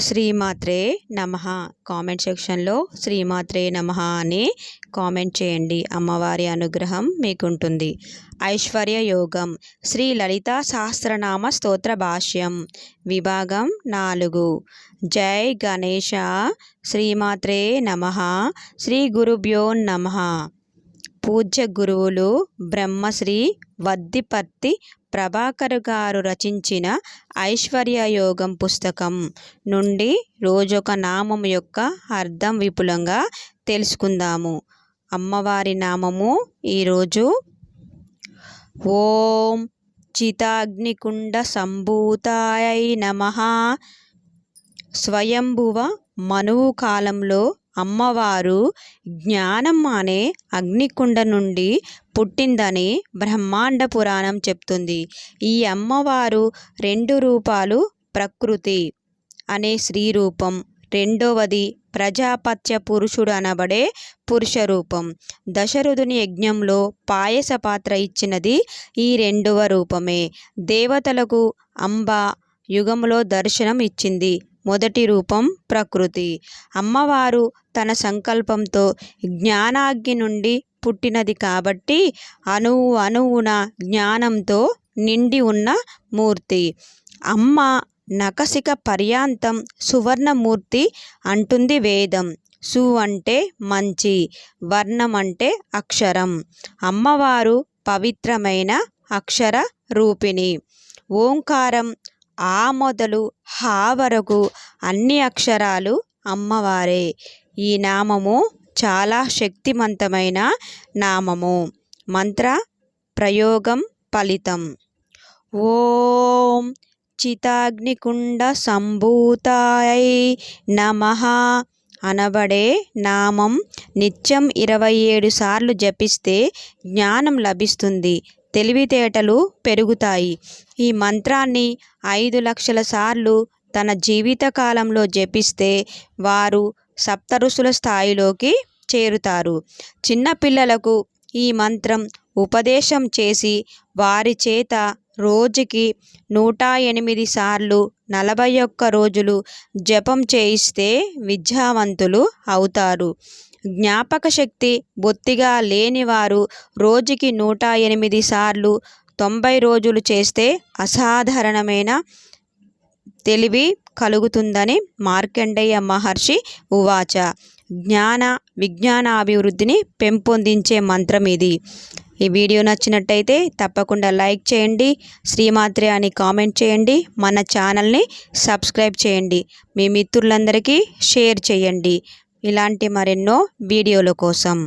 శ్రీమాత్రే నమ. కామెంట్ సెక్షన్లో శ్రీమాత్రే నమ అని కామెంట్ చేయండి. అమ్మవారి అనుగ్రహం మీకుంటుంది. ఐశ్వర్య యోగం. శ్రీ లలిత సహస్రనామ స్తోత్ర భాష్యం. విభాగం నాలుగు. జై గణేష శ్రీమాత్రే నమ. శ్రీ గురుభ్యో నమ. పూజ్య గురువులు బ్రహ్మశ్రీ వద్దిపర్తి ప్రభాకర్ గారు రచించిన ఐశ్వర్యయోగం పుస్తకం నుండి రోజొక నామం యొక్క అర్థం విపులంగా తెలుసుకుందాము. అమ్మవారి నామము ఈరోజు ఓం చితాగ్నికుండ సంభూతాయ నమ. స్వయంభువ మనువు కాలంలో అమ్మవారు జ్ఞానం అనే అగ్నికుండ నుండి పుట్టిందని బ్రహ్మాండ పురాణం చెప్తుంది. ఈ అమ్మవారు రెండు రూపాలు ప్రకృతి అనే స్త్రీ రూపం. రెండవది ప్రజాపత్య పురుషుడు అనబడే పురుష రూపం. దశరథుని యజ్ఞంలో పాయస పాత్ర ఇచ్చినది ఈ రెండవ రూపమే. దేవతలకు అంబ యుగంలో దర్శనం ఇచ్చింది. మొదటి రూపం ప్రకృతి. అమ్మవారు తన సంకల్పంతో జ్ఞానాగ్ని నుండి పుట్టినది కాబట్టి అణువు అణువున జ్ఞానంతో నిండి ఉన్న మూర్తి. అమ్మ నకసిక పర్యాంతం సువర్ణమూర్తి అంటుంది వేదం. సు అంటే మంచి వర్ణం అంటే అక్షరం. అమ్మవారు పవిత్రమైన అక్షర రూపిణి. ఓంకారం ఆ మొదలు హా వరకు అన్ని అక్షరాలు అమ్మవారే. ఈ నామము చాలా శక్తివంతమైన నామము. మంత్ర ప్రయోగం ఫలితం. ఓం చితాగ్నికుండ సంభూతాయ నమ అనబడే నామం నిత్యం ఇరవై ఏడు సార్లు జపిస్తే జ్ఞానం లభిస్తుంది. తెలివితేటలు పెరుగుతాయి. ఈ మంత్రాన్ని ఐదు లక్షల సార్లు తన జీవితకాలంలో జపిస్తే వారు సప్తరుషుల స్థాయిలోకి చేరుతారు. చిన్నపిల్లలకు ఈ మంత్రం ఉపదేశం చేసి వారి చేత రోజుకి నూట ఎనిమిది సార్లు నలభై ఒక్క రోజులు జపం చేయిస్తే విద్యావంతులు అవుతారు. జ్ఞాపక శక్తి బొత్తిగా లేనివారు రోజుకి నూట ఎనిమిది సార్లు తొంభై రోజులు చేస్తే అసాధారణమైన తెలివి కలుగుతుందని మార్కండేయ మహర్షి ఉవాచ. జ్ఞాన విజ్ఞాన అభివృద్ధిని పెంపొందించే మంత్రం ఇది. ఈ వీడియో నచ్చినట్టయితే తప్పకుండా లైక్ చేయండి శ్రీమాత్రే అని కామెంట్ చేయండి మన ఛానల్ని సబ్స్క్రైబ్ చేయండి మీ మిత్రులందరికీ షేర్ చేయండి. ఇలాంటి మరెన్నో వీడియోల కోసం